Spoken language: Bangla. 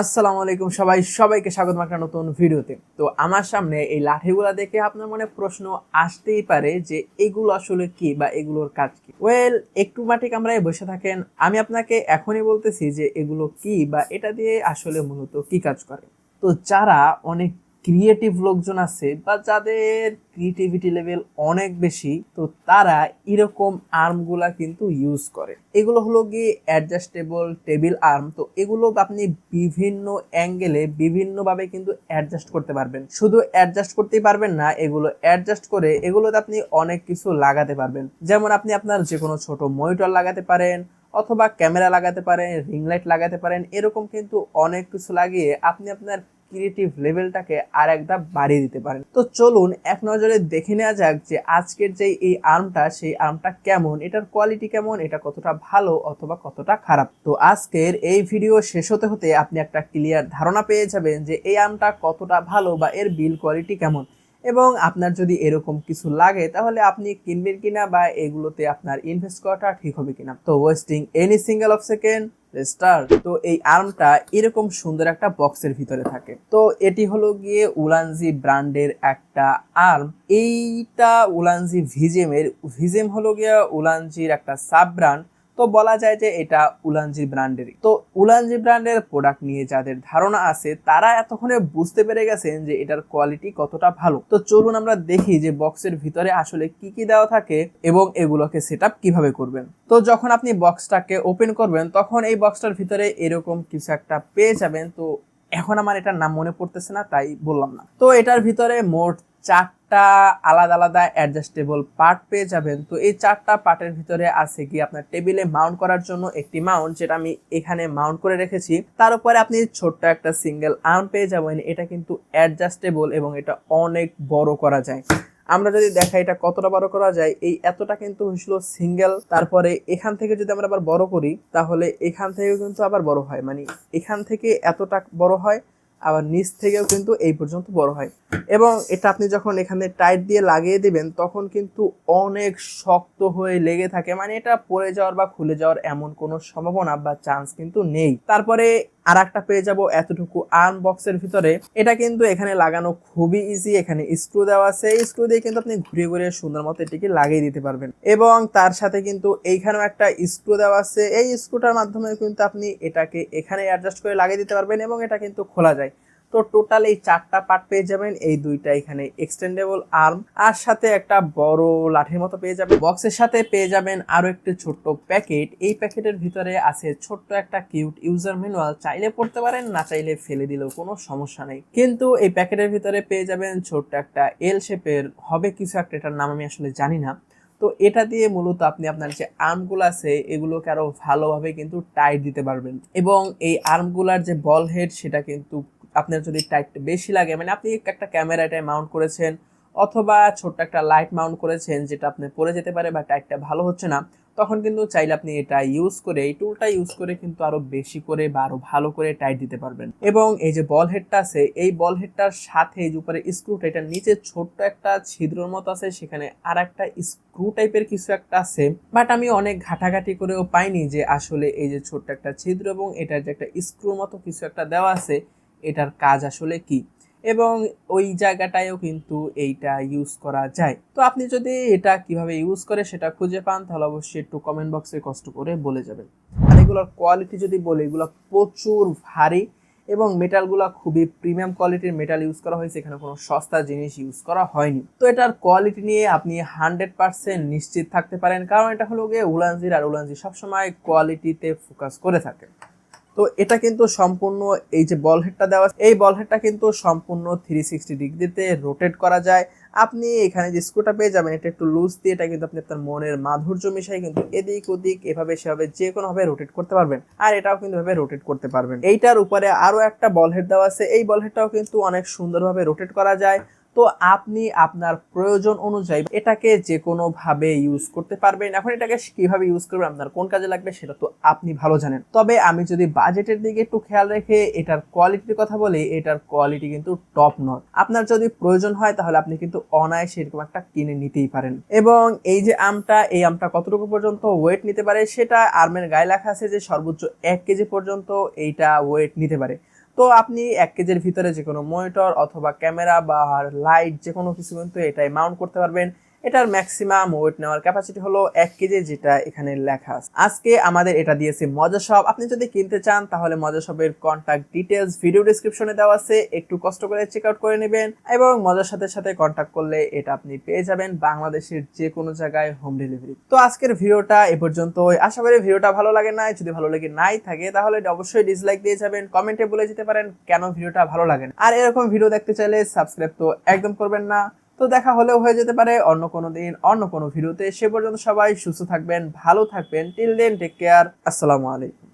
আসসালামু আলাইকুম সবাই, সবাইকে স্বাগত একটা নতুন ভিডিওতে। তো আমার সামনে এই লাঠিগুলো দেখে আপনার মনে প্রশ্ন আসতেই পারে যে এগুলো আসলে কি বা এগুলোর কাজ কি? ওয়েল একটু মাটি কামড়ায় বসে থাকেন। আমি আপনাকে এখনই বলতেছি যে এগুলো কি বা এটা দিয়ে আসলে মূলত কি কাজ করে। তো যারা অনেক ক্রিয়েটিভ লোকজন আছে বা যাদের ক্রিয়েটিভিটি লেভেল অনেক বেশি, তো তারা এরকম আর্মগুলা কিন্তু ইউজ করে। এগুলো হলো গিয়ে অ্যাডজাস্টেবল টেবিল আর্ম তো এগুলো আপনি বিভিন্ন অ্যাঙ্গেলে বিভিন্নভাবে কিন্তু অ্যাডজাস্ট করতে পারবেন। শুধু অ্যাডজাস্ট করতেই পারবেন না, এগুলো অ্যাডজাস্ট করে এগুলোতে আপনি অনেক কিছু লাগাতে পারবেন। যেমন আপনি আপনার যে কোনো ছোট মনিটর লাগাতে পারেন, অথবা ক্যামেরা লাগাতে পারেন রিং লাইট লাগাতে পারেন, এরকম কিন্তু অনেক কিছু লাগিয়ে আপনি আপনার ক্রিয়েটিভ লেভেলটাকে আর এক ধাপ বাড়িয়ে দিতে পারেন। তো চলুন এক নজরে দেখে নেওয়া যাক যে আজকের যে এই আর্মটা, সেই আর্মটা কেমন, এটার কোয়ালিটি কেমন, এটা কতটা ভালো অথবা কতটা খারাপ। তো আজকের এই ভিডিও শেষ হতে হতে আপনি একটা ক্লিয়ার ধারণা পেয়ে যাবেন যে এই আর্মটা কতটা ভালো বা এর বিল কোয়ালিটি কেমন। এবং আপনার যদি এরকম কিছু লাগে, তাহলে আপনি কিনবেন কিনা বা এগুলোতে আপনার ইনভেস্ট করাটা ঠিক হবে কিনা। তো wasting any single of second start তো এই আর্মটা এরকম সুন্দর একটা বক্সের ভিতরে থাকে। তো এটি হলো গিয়ে উলানজি ব্র্যান্ডের একটা আর্ম। এইটা উলানজি ভিজেমের ভিজেম হলো গিয়ে উলানজির একটা সাব ব্র্যান্ড তো বলা যায় যে এটা উলানজি ব্র্যান্ডেরই। তো উলানজি ব্র্যান্ডের প্রোডাক্ট নিয়ে যাদের ধারণা আছে, তারা এতক্ষণে বুঝতে পেরে গেছেন যে এটার কোয়ালিটি কতটা ভালো। তো চলুন আমরা দেখি যে বক্সের ভিতরে আসলে কি কি দেওয়া থাকে এবং এগুলোকে সেট কীভাবে করবেন। তো যখন আপনি বক্সটাকে ওপেন করবেন, তখন এই বক্সটার ভিতরে এরকম কিছু একটা পেয়ে যাবেন। তো এখন আমার এটার নাম মনে পড়তেছে না, তাই বললাম না। তো এটার ভিতরে মোট চারটা আলাদা আলাদা অ্যাডজাস্টেবল পার্ট পেয়ে যাবেন। তো এই চারটা পার্টের ভিতরে আছে কি আপনার টেবিলে মাউন্ট করার জন্য একটি মাউন্ট যেটা আমি এখানে মাউন্ট করে রেখেছি। তার উপরে আপনি ছোট্ট একটা সিঙ্গেল আর্ম পেয়ে যাবেন। এটা কিন্তু অ্যাডজাস্টেবল এবং এটা অনেক বড় করা যায়। আমরা যদি দেখা এটা কতটা বড় করা যায়, এই এতটা কিন্তু হয়েছিল সিঙ্গেল তারপরে এখান থেকে যদি আমরা আবার বড় করি, তাহলে এখান থেকেও কিন্তু আবার বড় হয়। মানে এখান থেকে এতটা বড় হয়, আবার নিচ থেকেও কিন্তু এই পর্যন্ত বড় হয়। এবং এটা আপনি যখন এখানে টাইট দিয়ে লাগিয়ে দেবেন, তখন কিন্তু অনেক শক্ত হয়ে লেগে থাকে। মানে এটা পড়ে যাওয়ার বা খুলে যাওয়ার এমন কোনো সম্ভাবনা বা চান্স কিন্তু নেই। তারপরে আর একটা পেয়ে যাব এতটুকু আর্ম বক্সের ভিতরে। এটা কিন্তু এখানে লাগানো খুবই ইজি এখানে স্ক্রু দেওয়া আছে। এই স্ক্রু দিয়ে কিন্তু আপনি ঘুরে ঘুরে সুন্দর মতো এটিকে লাগিয়ে দিতে পারবেন। এবং তার সাথে কিন্তু এইখানেও একটা স্ক্রু দেওয়া আছে। এই স্ক্রুটার মাধ্যমে কিন্তু আপনি এটাকে এখানে অ্যাডজাস্ট করে লাগিয়ে দিতে পারবেন এবং এটা কিন্তু খোলা যায়। তো টোটাল এই চারটা পার্ট পেয়ে যাবেন। এই দুইটা এখানে এক্সটেন্ডেবল আর্ম আর সাথে একটা বড় লাঠির মতো পেয়ে যাবেন। বক্সের সাথে পেয়ে যাবেন আরও একটি ছোট্ট প্যাকেট এই প্যাকেটের ভিতরে আছে ছোট্ট একটা কিউট ইউজার ম্যানুয়াল চাইলে পড়তে পারেন, না চাইলে ফেলে দিলেও কোনো সমস্যা নেই। কিন্তু এই প্যাকেটের ভিতরে পেয়ে যাবেন ছোট্ট একটা এল শেপের হবে কিছু একটা, এটার নাম আমি আসলে জানি না। তো এটা দিয়ে মূলত আপনি আপনার যে আর্মগুলো আছে, এগুলোকে আরও ভালোভাবে কিন্তু টাইট দিতে পারবেন। এবং এই আর্মগুলার যে বল হেড সেটা কিন্তু আপনার যদি টাইট বেশি লাগে মানে আপনি একটা ক্যামেরা এটায় মাউন্ট করেছেন অথবা ছোট্ট একটা লাইট মাউন্ট করেছেন যেটা আপনি পরে যেতে পারে বা টাইটটা ভালো হচ্ছে না, তখন কিন্তু চাইলে আপনি এটা ইউজ করে, এই টুলটা ইউজ করে কিন্তু আরও বেশি করে বা আরও ভালো করে টাইট দিতে পারবেন। এবং এই যে বল হেডটা আছে, এই বল হেডটার সাথে যে উপরে স্ক্রুটা এটার নিচে ছোট্ট একটা ছিদ্রর মতো আছে, সেখানে আর একটা স্ক্রু টাইপের কিছু একটা আছে। বাট আমি অনেক ঘাটাঘাটি করেও পাইনি যে আসলে এই যে ছোট্ট একটা ছিদ্র এবং এটার যে একটা স্ক্রুর মতো কিছু একটা দেওয়া আছে এটার কাজ আসলে কি? এবং ওই জায়গাটায়ও কিন্তু এইটা ইউজ করা যায়। তো আপনি যদি এটা কীভাবে ইউজ করে সেটা খুঁজে পান, তাহলে অবশ্যই একটু কমেন্ট বক্সে কষ্ট করে বলে যাবেন। আর এগুলোর কোয়ালিটি যদি বলি, এগুলো প্রচুর ভারী এবং মেটালগুলো খুবই প্রিমিয়াম কোয়ালিটির মেটাল ইউজ করা হয়েছে এখানে কোনো সস্তা জিনিস ইউজ করা হয়নি। তো এটার কোয়ালিটি নিয়ে আপনি হান্ড্রেড পার্সেন্ট নিশ্চিত থাকতে পারেন। কারণ এটা হলো গিয়ে উলানজির, আর উলানজি সবসময় কোয়ালিটিতে ফোকাস করে থাকে। তো এটা কিন্তু সম্পূর্ণ এই যে বল হেডটা দেওয়া এই বল হেডটা কিন্তু সম্পূর্ণ থ্রি সিক্সটি ডিগ্রিতে রোটেট করা যায়। আপনি এখানে যে স্ক্রুটা পেয়ে যাবেন, এটা একটু লুজ দিয়ে এটা কিন্তু আপনি আপনার মনের মাধুর্য মিশাই কিন্তু এদিক ওদিক এভাবে সেভাবে যে কোনো ভাবে রোটেট করতে পারবেন। আর এটাও কিন্তু ভাবে রোটেট করতে পারবেন। এইটার উপরে আরও একটা বল হেড দেওয়া আছে। এই বল হেডটাও কিন্তু অনেক সুন্দরভাবে রোটেট করা যায়। তো আপনি আপনার প্রয়োজন অনুযায়ী এটাকে যে কোনো ভাবে ইউজ করতে পারবেন। এখন এটাকে কীভাবে ইউজ করবেন আপনার কোন কাজে লাগবে সেটা তো আপনি ভালো জানেন। তবে আমি যদি বাজেটের দিকে একটু খেয়াল রেখে এটার কোয়ালিটির কথা বলি, এটার কোয়ালিটি কিন্তু টপ নট আপনার যদি প্রয়োজন হয়, তাহলে আপনি কিন্তু অনায়াসে এরকম একটা কিনে নিতেই পারেন। এবং এই যে আমটা, এই আমটা কতটুকু পর্যন্ত ওয়েট নিতে পারে, সেটা আর্মের গায়ে লেখা আছে যে সর্বোচ্চ এক কেজি পর্যন্ত এইটা ওয়েট নিতে পারে। তো আপনি এক কেজির ভিতরে যে কোনো মনিটর অথবা ক্যামেরা বা লাইট যে কোনো কিছু কিন্তু এটাই মাউন্ট করতে পারবেন। এটার ম্যাক্সিমাম ওয়েট নেওয়ার ক্যাপাসিটি হলো এক কেজি, যেটা এখানে লেখা আছে। আজকে আমাদের এটা দিয়েছে মজা শপ আপনি যদি কিনতে চান, তাহলে মজা শপের কন্ট্যাক্ট ডিটেলস ভিডিও ডিসক্রিপশনে দেওয়া আছে। একটু কষ্ট করে চেক আউট করে নেবেন এবং মজার সাথে সাথে কন্ট্যাক্ট করলে এটা আপনি পেয়ে যাবেন বাংলাদেশের যে কোনো জায়গায় হোম ডেলিভারি তো আজকের ভিডিওটা এ পর্যন্ত আশা করি ভিডিওটা ভালো লাগে নাই। যদি ভালো লাগে নাই থাকে, তাহলে অবশ্যই ডিসলাইক দিয়ে যাবেন। কমেন্টে বলে যেতে পারেন কেন ভিডিওটা ভালো লাগে না। আর এরকম ভিডিও দেখতে চাইলে সাবস্ক্রাইব তো একদম করবেন না। তো দেখা হলেও হয়ে যেতে পারে। অন্য কোনো দিন, অন্য কোনো ভিডিওতে। সে পর্যন্ত সবাই সুস্থ থাকবেন, ভালো থাকবেন। টিল দেন টেক কেয়ার আসসালামু আলাইকুম।